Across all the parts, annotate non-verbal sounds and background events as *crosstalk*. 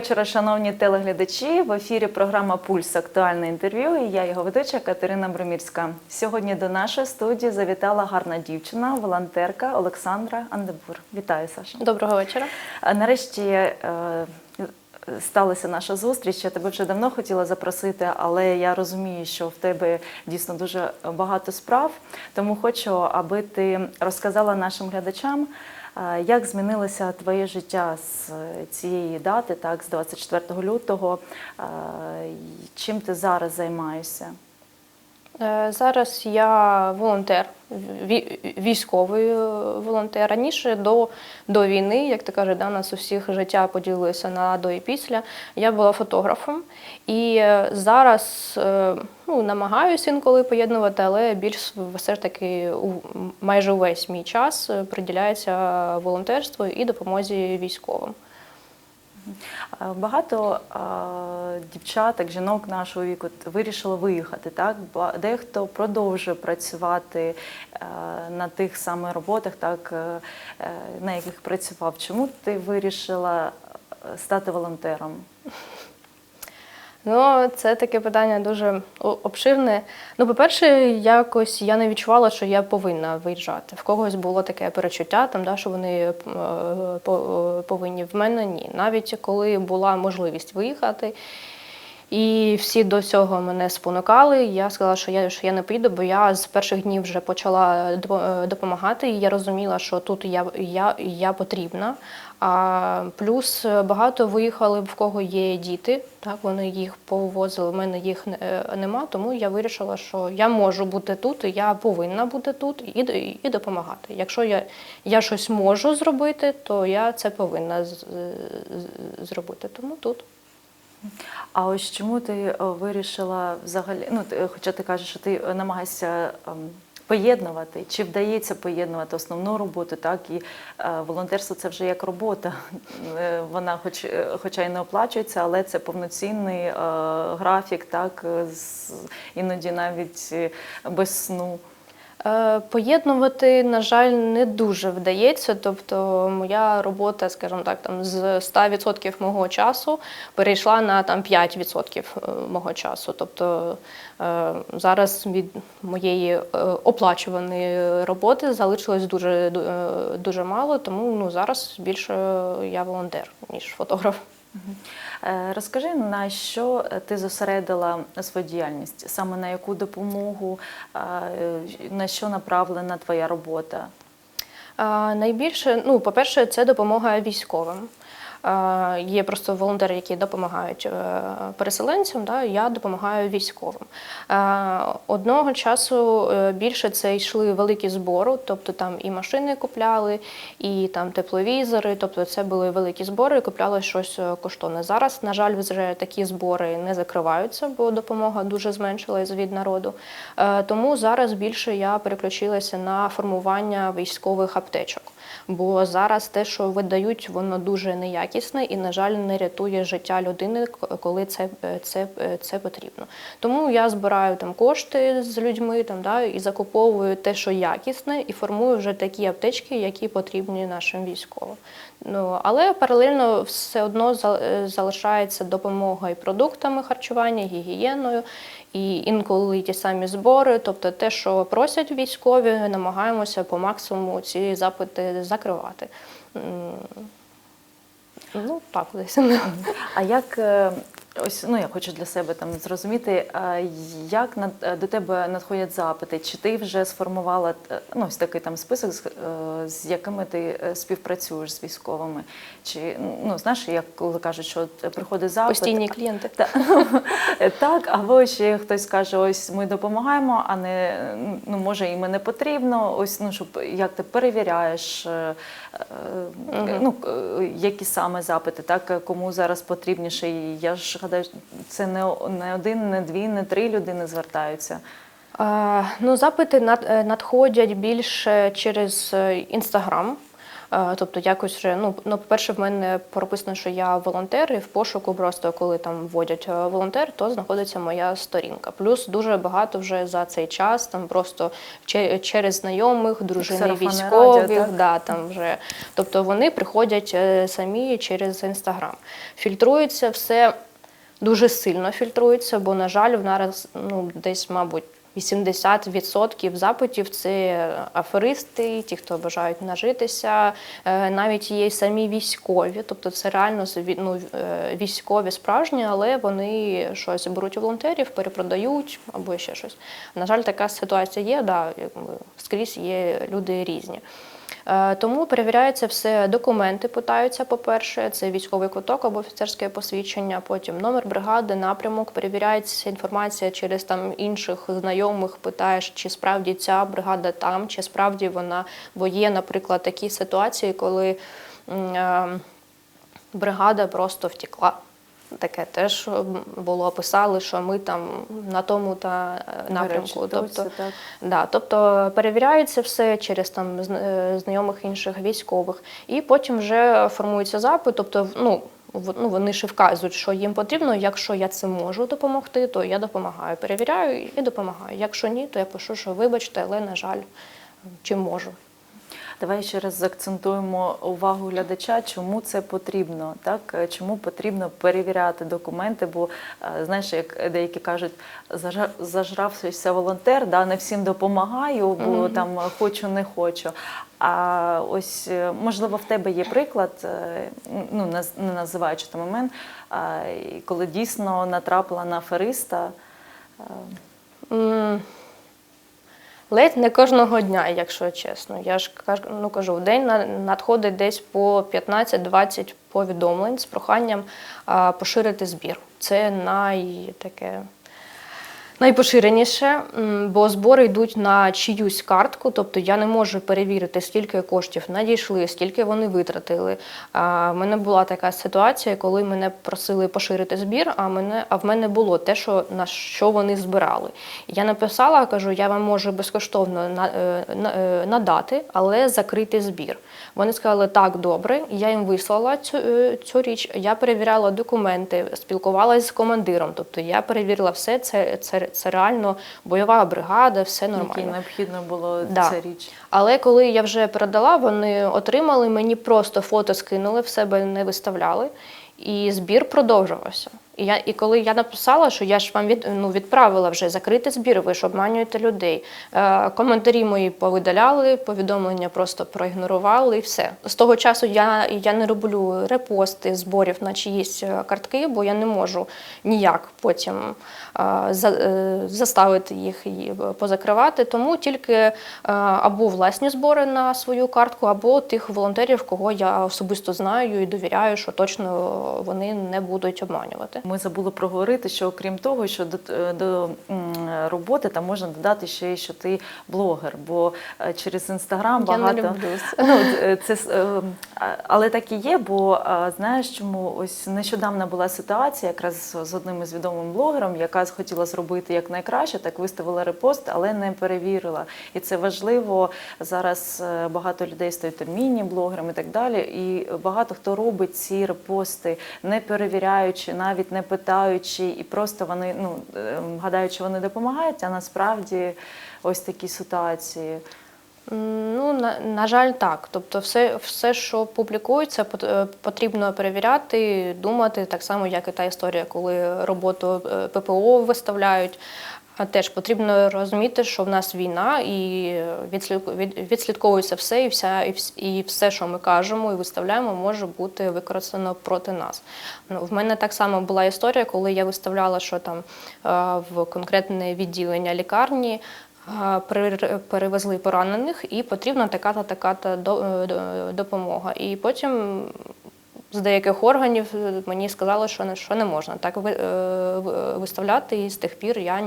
вечора, шановні телеглядачі. В ефірі програма Пульс актуальне інтерв'ю. І я його ведуча Катерина Бромірська. Сьогодні до нашої студії завітала гарна дівчина, волонтерка Олександра Андебур. Вітаю, Саша. Доброго вечора. Нарешті е, сталася наша зустріч. Я тебе вже давно хотіла запросити, але я розумію, що в тебе дійсно дуже багато справ. Тому хочу, аби ти розказала нашим глядачам, е, як змінилося твоє життя з цієї дати, так, з 24 лютого. Е, Чим ти зараз займаєшся? Е, Зараз я волонтер, військовий е, волонтер. Раніше до, до війни, як ти кажеш, да, нас у всіх життя поділилося на до і після. Я була фотографом і е, зараз ну, намагаюся інколи поєднувати, але більш все ж таки майже увесь мій час приділяється волонтерству і допомозі військовим. Е, Багато е, дівчаток, жінок нашого віку вирішили виїхати. Так дехто продовжує працювати е, на тих самих роботах, так на яких працював. Чому ти вирішила стати волонтером? Ну, це таке питання дуже обширне. Ну, по-перше, якось я не відчувала, що я повинна виїжджати. В когось було таке перечуття, там, да, що вони е, е, повинні. В мене ні. Навіть коли була можливість виїхати, і всі до цього мене спонукали. Я сказала, що я, що я не піду, бо я з перших днів вже почала е, допомагати, і я розуміла, що тут я, я, я потрібна. А плюс е, багато виїхали, в кого є діти. Так вони їх повозили. в мене їх е, нема, тому я вирішила, що я можу бути тут, я повинна бути тут і, і допомагати. Якщо я, я щось можу зробити, то я це повинна з- зробити. Тому тут. А ось чому ти е, вирішила взагалі? Ну, хоча ти кажеш, що ти е, намагаєшся ем, поєднувати, чи вдається поєднувати основну роботу, так і е, волонтерство це вже як робота. Вона, хоч хоча й не оплачується, але це повноцінний графік, так іноді навіть без сну. Е, Поєднувати, на жаль, не дуже вдається. Тобто, моя робота, скажімо так, там з 100% мого часу перейшла на там 5% мого часу. Тобто е, зараз від моєї е, оплачуваної роботи залишилось дуже е, дуже мало, тому ну зараз більше я волонтер ніж фотограф. Е, Розкажи, на що ти зосередила свою діяльність, саме на яку допомогу, е, на що направлена твоя робота? Найбільше, ну, по-перше, це допомога військовим. А, Є просто волонтери, які допомагають е, переселенцям, да, я допомагаю військовим. Одного часу е, більше це йшли великі збори, тобто там і машини купляли, і там тепловізори, тобто це були великі збори, і купляли щось е, коштовне. Зараз, на жаль, вже такі збори не закриваються, бо допомога дуже зменшилась від народу. Е, Тому зараз більше я переключилася на формування військових аптечок. Бо зараз те, що видають, воно дуже неякісне і, на жаль, не рятує життя людини, коли це, це, це потрібно. Тому я збираю там кошти з людьми там, да, і закуповую те, що якісне, і формую вже такі аптечки, які потрібні нашим військовим. Ну, але паралельно все одно е, залишається допомога і продуктами харчування, гігієною, і інколи ті самі збори, тобто те, що просять військові, намагаємося по максимуму ці запити закривати. Ну, так, десь. А як е, ось ну я хочу для себе там зрозуміти, е, як над, е, до тебе надходять запити? Чи ти вже сформувала е, ну, ось такий там список, з, з якими ти співпрацюєш з військовими? Чи ну знаєш, як коли кажуть, що от приходить запит, Постійні клієнти. Та- *laughs* Так, або ще хтось каже, ось ми допомагаємо, а не ну може і не потрібно. Ось ну щоб як ти перевіряєш, ну які саме запити, так кому зараз потрібніше. І я ж гадаю, це не, не один, не дві, не три людини звертаються. А, Ну, запити над- е, надходять більше через інстаграм. Е, Тобто, якось вже, ну, ну, по-перше, в мене прописано, що я волонтер, і в пошуку просто коли там вводять е, волонтер, то знаходиться моя сторінка. Плюс дуже багато вже за цей час, там просто через знайомих, дружини військових, радіо, так? да, там вже. Тобто вони приходять е, самі через інстаграм. Фільтрується все дуже сильно фільтрується, бо, на жаль, в нас ну, десь, мабуть, 80% запитів це аферисти, ті, хто бажають нажитися, Е, навіть є самі військові, тобто це реально ну, е, військові справжні, але вони щось беруть у волонтерів, перепродають або ще щось. На жаль, така ситуація є, да, скрізь є люди різні. Е, Тому перевіряється все документи, питаються, по-перше, це військовий квиток або офіцерське посвідчення, потім номер бригади, напрямок, перевіряється інформація через там інших знайомих, питаєш, чи справді ця бригада там, чи справді вона, бо є, наприклад, такі ситуації, коли е, бригада просто втекла. Таке теж було, писали, що ми там на тому та е, напрямку. Речі, Тобто, так. Да, тобто перевіряється все через там е, знайомих інших військових, і потім вже формується запит. Тобто, ну ну вони і вказують, що їм потрібно. Якщо я це можу допомогти, то я допомагаю. Перевіряю і допомагаю. Якщо ні, то я пишу, що вибачте, але на жаль, чи можу. Давай ще раз заакцентуємо увагу глядача, чому це потрібно, так Е, чому потрібно перевіряти документи, бо е, знаєш, як деякі кажуть, «Зажа- зажрався волонтер, да, не всім допомагаю, бо там е, хочу, не хочу. А ось можливо в тебе є приклад, ну не називаючи той момент, коли дійсно натрапила на афериста. М, Ледь не кожного дня, якщо чесно. Я ж ну, кажу, в день на- надходить десь по 15-20 повідомлень з проханням поширити збір. Це най таке. Найпоширеніше, бо збори йдуть на чиюсь картку, тобто я не можу перевірити, скільки коштів надійшли, скільки вони витратили. В мене була така ситуація, коли мене просили поширити збір, а мене а в мене було те, що на що вони збирали. Я написала, кажу, я вам можу безкоштовно на, е, на- е, надати, але закрити збір. Вони сказали, так, добре. Я їм вислала цю, е, цю річ. Я перевіряла документи, спілкувалася з командиром. Тобто я перевірила все. Це, це, це реально бойова бригада, все нормально. нормально. необхідно було Да. ця річ. Але коли я вже передала, вони отримали, мені просто фото скинули, в себе не виставляли, і збір продовжувався. І, я, і коли я написала, що я ж вам від, ну, відправила вже закритий збір, ви ж обманюєте людей. Е, коментарі мої повидаляли, повідомлення просто проігнорували і все. З того часу я, я не роблю репости зборів на чиїсь е, картки, бо я не можу ніяк потім е, за, е, заставити їх і позакривати. Тому тільки е, або власні збори на свою картку, або тих волонтерів, кого я особисто знаю і довіряю, що точно вони не будуть обманювати. Ми забули проговорити, що окрім того, що до, до роботи там можна додати ще й, що ти блогер, бо е, через інстаграм Я не багато люблю *laughs* ну е, це е, але так і є. Бо е, знаєш, чому ось нещодавно була ситуація, якраз з одним із відомим блогером, яка хотіла зробити як найкраще, так виставила репост, але не перевірила. І це важливо зараз. е, Багато людей стають термінні блогерами і так далі. І багато хто робить ці репости, не перевіряючи, навіть не питаючи, і просто вони ну е, гадають, вони допомагають, а насправді ось такі ситуації. Ну, на, на жаль, так. Тобто, все, все, що публікується, е, потрібно перевіряти, думати, так само, як і та історія, коли роботу е, ППО виставляють. А теж потрібно розуміти, що в нас війна, і відслід- відслідковується все, і вся і все, що ми кажемо і виставляємо, може бути використано проти нас. Ну, в мене так само була історія, коли я виставляла, що там е, в конкретне відділення лікарні а, перевезли поранених, і потрібна така-та така-та е, до- допомога. І потім з деяких органів е, мені сказали, що не, що не можна так е, ви- виставляти. І з тих пір я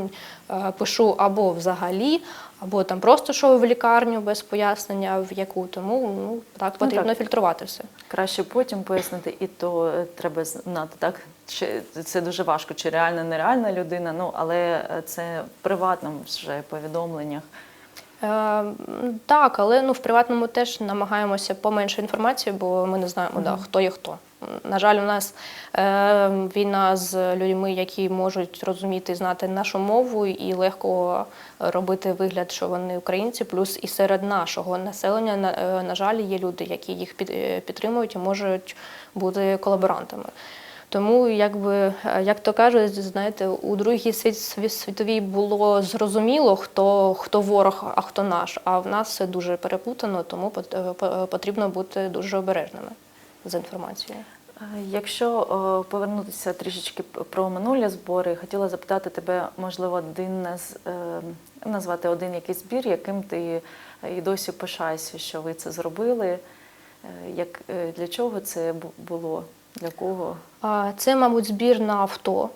е, пишу або взагалі, або там просто що в лікарню без пояснення, в яку. Тому ну, так потрібно так. фільтрувати все. Краще потім пояснити, і то треба знати, так? Чи це дуже важко, чи реальна, нереальна людина, ну але це в приватному вже повідомленнях. Е, так, але ну, в приватному теж намагаємося поменше інформації, бо ми не знаємо, да, хто є хто. На жаль, у нас е, війна з людьми, які можуть розуміти і знати нашу мову, і легко робити вигляд, що вони українці. Плюс і серед нашого населення, на, е, на жаль, є люди, які їх під, е, підтримують і можуть бути колаборантами. Тому, якби, е, як то кажуть, знаєте, у другій світ, сві- світовій було зрозуміло, хто, хто ворог, а хто наш. А в нас все дуже переплутано, тому пот- е, потрібно бути дуже обережними з інформацією. Е, Якщо е, повернутися трішечки про минулі збори, хотіла запитати тебе, можливо, один е, назвати один якийсь збір, яким ти і досі пишаєшся, що ви це зробили. Е, Як, е, для чого це було? Для кого? Це, мабуть, збір на авто.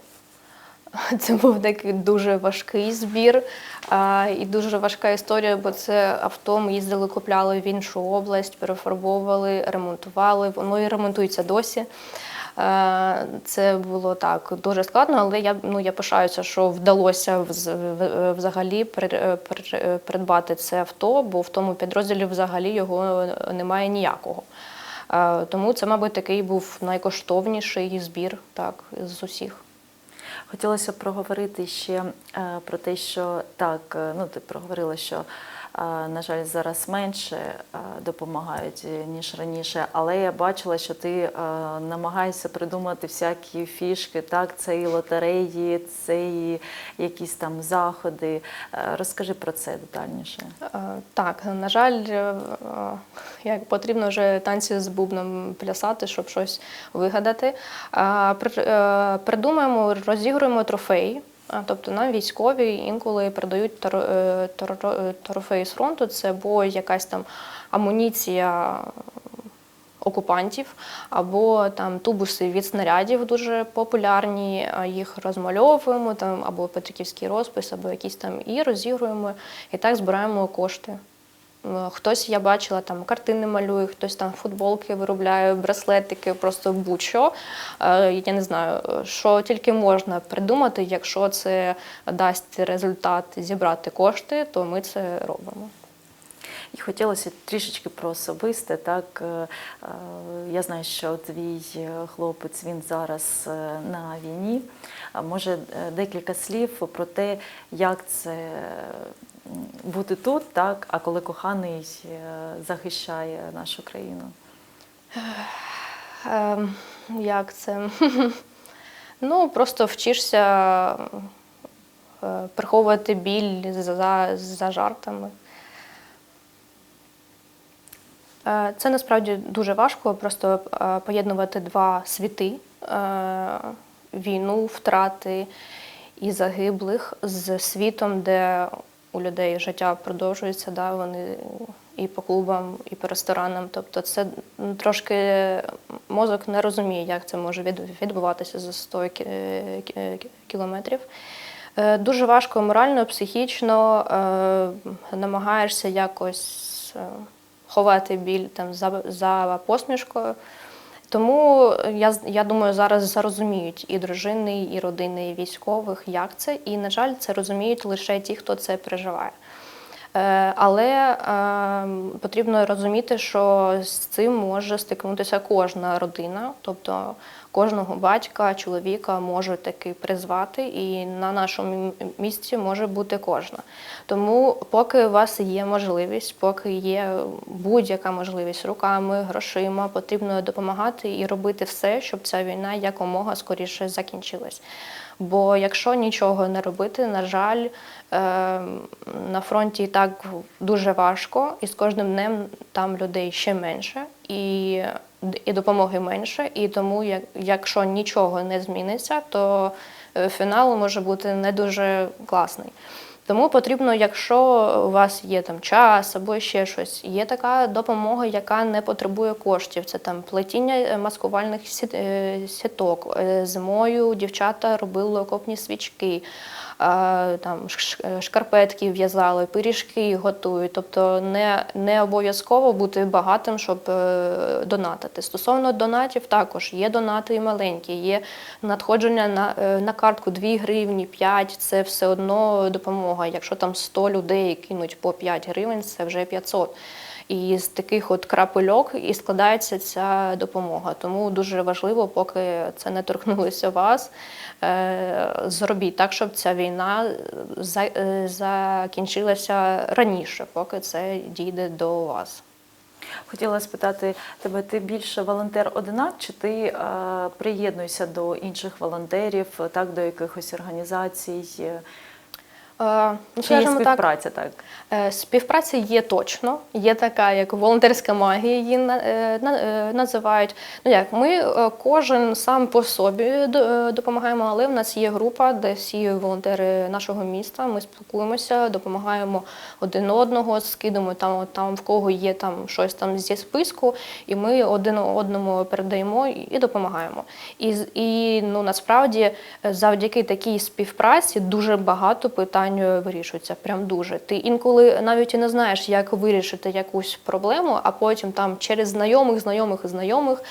*laughs* Це був такий дуже важкий збір і дуже важка історія, бо це авто ми їздили, купляли в іншу область, перефарбовували, ремонтували. Воно і ремонтується досі. Це було так дуже складно, але я ну я пишаюся, що вдалося взагалі при- при- придбати це авто, бо в тому підрозділі взагалі його немає ніякого. Е, Тому це, мабуть, такий був найкоштовніший збір так, з усіх. Хотілося проговорити ще е, про те, що так, е, ну ти проговорила, що на жаль, зараз менше допомагають е, ніж раніше, але я бачила, що ти е, намагаєшся придумати всякі фішки. Так, це і лотереї, це і якісь там заходи. Е, Розкажи про це детальніше. Так, на жаль, як потрібно вже танці з бубном плясати, щоб щось вигадати. Придумаємо, розігруємо трофеї. Тобто нам військові інколи передають е, тор- трофеї з фронту, це або якась там амуніція окупантів, або там тубуси від снарядів дуже популярні, їх розмальовуємо там або петриківський розпис, або якісь там і розігруємо, і так збираємо кошти. Хтось я бачила там картини малює, хтось там футболки виробляє, браслетики, просто будь-що. Е, Я не знаю, що тільки можна придумати. Якщо це дасть результат зібрати кошти, то ми це робимо. І хотілося трішечки про особисте. Так е, е, я знаю, що твій хлопець він зараз на війні. Може декілька слів про те, як це бути тут, так, а коли коханий е, захищає нашу країну. Ем, як це? *laughs* Ну, просто вчишся е, приховувати біль за, за жартами. Е, Це насправді дуже важко просто поєднувати два світи: війну, втрати і загиблих з світом, де у людей життя продовжується, да, вони і по клубам, і по ресторанам. Тобто це трошки мозок не розуміє, як це може відбуватися за 100 кі- кі- кілометрів. Е, Дуже важко морально, психічно, е, намагаєшся якось е, ховати біль там, за, за посмішкою. Тому я, я думаю, зараз зарозуміють і дружини, і родини, і військових, як це. І, на жаль, це розуміють лише ті, хто це переживає. Е, Але е, потрібно розуміти, що з цим може стикнутися кожна родина, тобто кожного батька, чоловіка можуть таки призвати, і на нашому місці може бути кожна. Тому, поки у вас є можливість, поки є будь-яка можливість руками, грошима, потрібно допомагати і робити все, щоб ця війна якомога скоріше закінчилась. Бо якщо нічого не робити, на жаль, е, на фронті так дуже важко, і з кожним днем там людей ще менше, і, і допомоги менше. І тому, як, якщо нічого не зміниться, то е, фінал може бути не дуже класний. Тому потрібно, якщо у вас є там час або ще щось, є така допомога, яка не потребує коштів. Це там плетіння е, маскувальних е, сіток. Зимою дівчата робили окопні свічки. Там шкарпетки в'язали, пиріжки готують. Тобто не, не обов'язково бути багатим, щоб е, донатити. Стосовно донатів, також є донати і маленькі, є надходження на, е, на картку 2 гривні, 5 це все одно допомога. Якщо там 100 людей кинуть по 5 гривень, це вже 500. І з таких от крапельок і складається ця допомога. Тому дуже важливо, поки це не торкнулося вас, е, зробіть так, щоб ця війна е, закінчилася раніше, поки це дійде до вас. Хотіла спитати тебе, ти більше волонтер-одинак, чи ти е, приєднуєшся до інших волонтерів, так, до якихось організацій? Е, ну, Чи є так, співпраця, так? Е, Співпраця є точно, є така, як волонтерська магія її е, на- називають. Ну як ми кожен сам по собі допомагаємо, але в нас є група, де всі волонтери нашого міста. Ми спілкуємося, допомагаємо один одного, скидемо там, там в кого є там щось там зі списку, і ми один одному передаємо і допомагаємо. І, і ну насправді завдяки такій співпраці дуже багато питань е, вирішується. Прям дуже. Ти інколи навіть і не знаєш, як вирішити якусь проблему, а потім там через знайомих, знайомих і знайомих.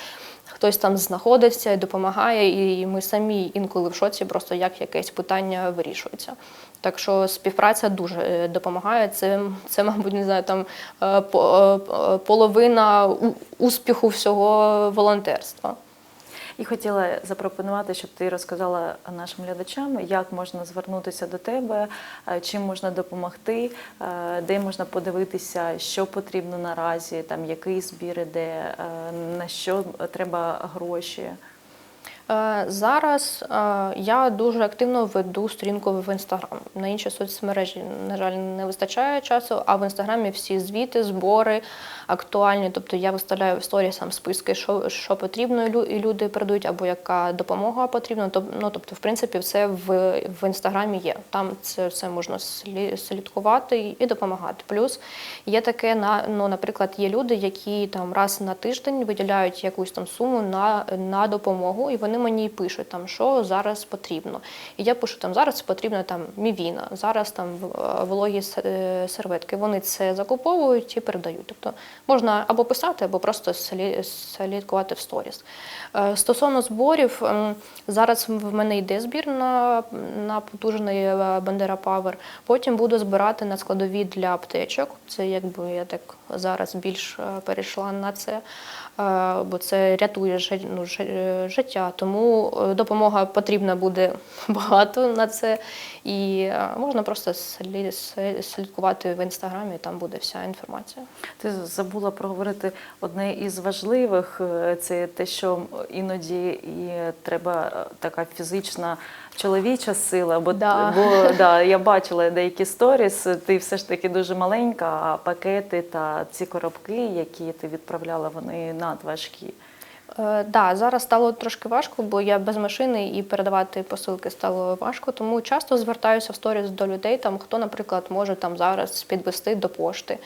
Хтось там знаходиться і допомагає, і ми самі інколи в шоці, просто як якесь питання вирішується. Так що співпраця дуже е, допомагає. Це, це мабуть, не знаю, там е, е, половина успіху всього волонтерства. І хотіла запропонувати, щоб ти розказала нашим глядачам, як можна звернутися до тебе, е, чим можна допомогти, е, де можна подивитися, що потрібно наразі, там який збір іде, е, на що треба гроші. Е, Зараз е, я дуже активно веду сторінку в інстаграм. На інші соцмережі, на жаль, не вистачає часу, а в інстаграмі всі звіти, збори актуальні. Тобто я виставляю в сторіс сам списки, що, що потрібно, і люди передають, або яка допомога потрібна. Ну, тобто, в принципі, все в, в інстаграмі є. Там це все можна слідкувати і допомагати. Плюс є таке, на, ну, наприклад, є люди, які там раз на тиждень виділяють якусь там суму на, на допомогу, і вони мені пишуть, там, що зараз потрібно. І я пишу, там зараз потрібна там мівіна, зараз там вологі е, серветки. Вони це закуповують і передають. Тобто можна або писати, або просто слідкувати в сторіс. Е, Стосовно зборів, зараз в мене йде збір на, на потужний е, Бандера Павер. Потім буду збирати на складові для аптечок. Це якби я так зараз більш е, перейшла на це, е, бо це рятує ну, е, життя. Тому е, допомога потрібна буде *laughs* багато на це. І е, можна просто слі- слі- слідкувати в інстаграмі, там буде вся інформація. Ти забула проговорити одне із важливих е, це те, що іноді і треба е, така фізична чоловіча сила. Бо, Да. бо да, я бачила деякі сторіс, ти все ж таки дуже маленька, а пакети та ці коробки, які ти відправляла, вони надважкі. Е, да, зараз стало трошки важко, бо я без машини і передавати посилки стало важко. Тому часто звертаюся в сторіс до людей, там хто, наприклад, може там зараз підвести до пошти,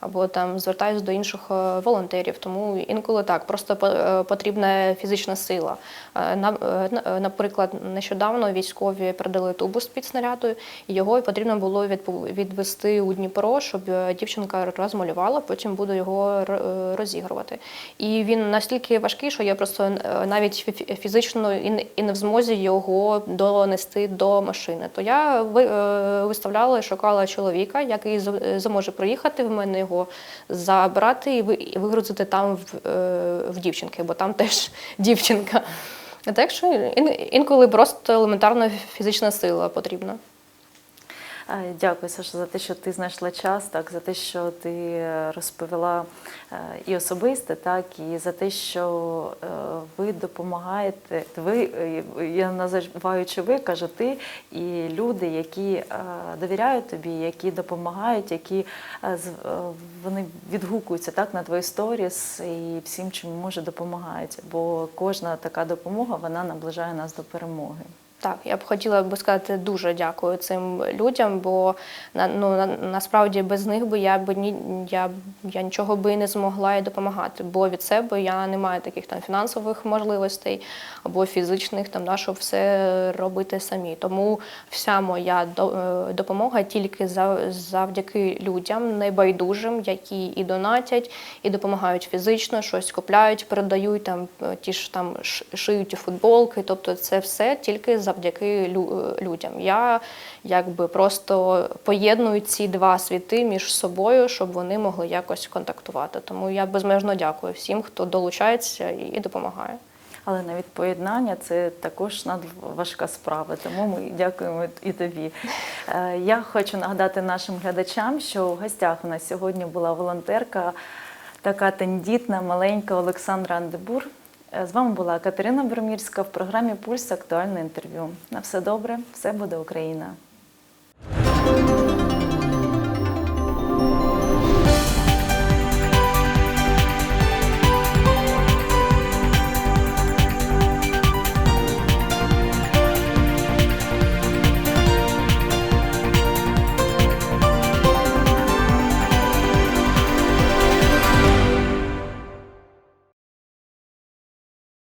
або там звертаюся до інших е, волонтерів. Тому інколи так, просто е, потрібна фізична сила. Е, на- на- Наприклад, нещодавно військові передали тубус під снарядою, і його потрібно було відвести у Дніпро, щоб дівчинка розмалювала, потім буду його розігрувати. І він настільки важкий, що я просто е, навіть фі- фізично і не- в змозі його донести до машини. То я е, виставляла і шукала чоловіка, який зможе приїхати в мене його забрати і вигрузити там е, в дівчинки, бо там теж *laughs* дівчинка. Так що інколи просто елементарна фізична сила потрібна. Е, Дякую, Саша, за те, що ти знайшла час, так за те, що ти е, розповіла е, і особисте, так і за те, що ви допомагаєте. Ви я називаючи ви, кажу ти і люди, які довіряють тобі, які допомагають, які вони відгукуються так на твої сторіс і всім, чим може допомагають. Бо кожна така допомога вона наближає нас до перемоги. Так, я б хотіла би сказати дуже дякую цим людям, бо на, ну, на, насправді без них би я б ні я, я нічого би не змогла і допомагати. Бо від себе я не маю таких там фінансових можливостей або фізичних, там да, щоб все робити самі. Тому вся моя е, допомога тільки завдяки людям небайдужим, які і донатять, і допомагають фізично, щось купляють, передають там е, ті ж там шиють футболки. Тобто, це все тільки завдяки лю- е, людям. Я якби просто поєдную ці два світи між собою, щоб вони могли якось контактувати. Тому я безмежно дякую всім, хто долучається і допомагає. Але навіть поєднання це також надважка справа, тому ми дякуємо і тобі. Е, Я хочу нагадати нашим глядачам, що в гостях у нас сьогодні була волонтерка, така тендітна, маленька Олександра Андебур. Е, З вами була Катерина Бромірська в програмі Пульс актуальне інтерв'ю. На все добре, все буде Україна.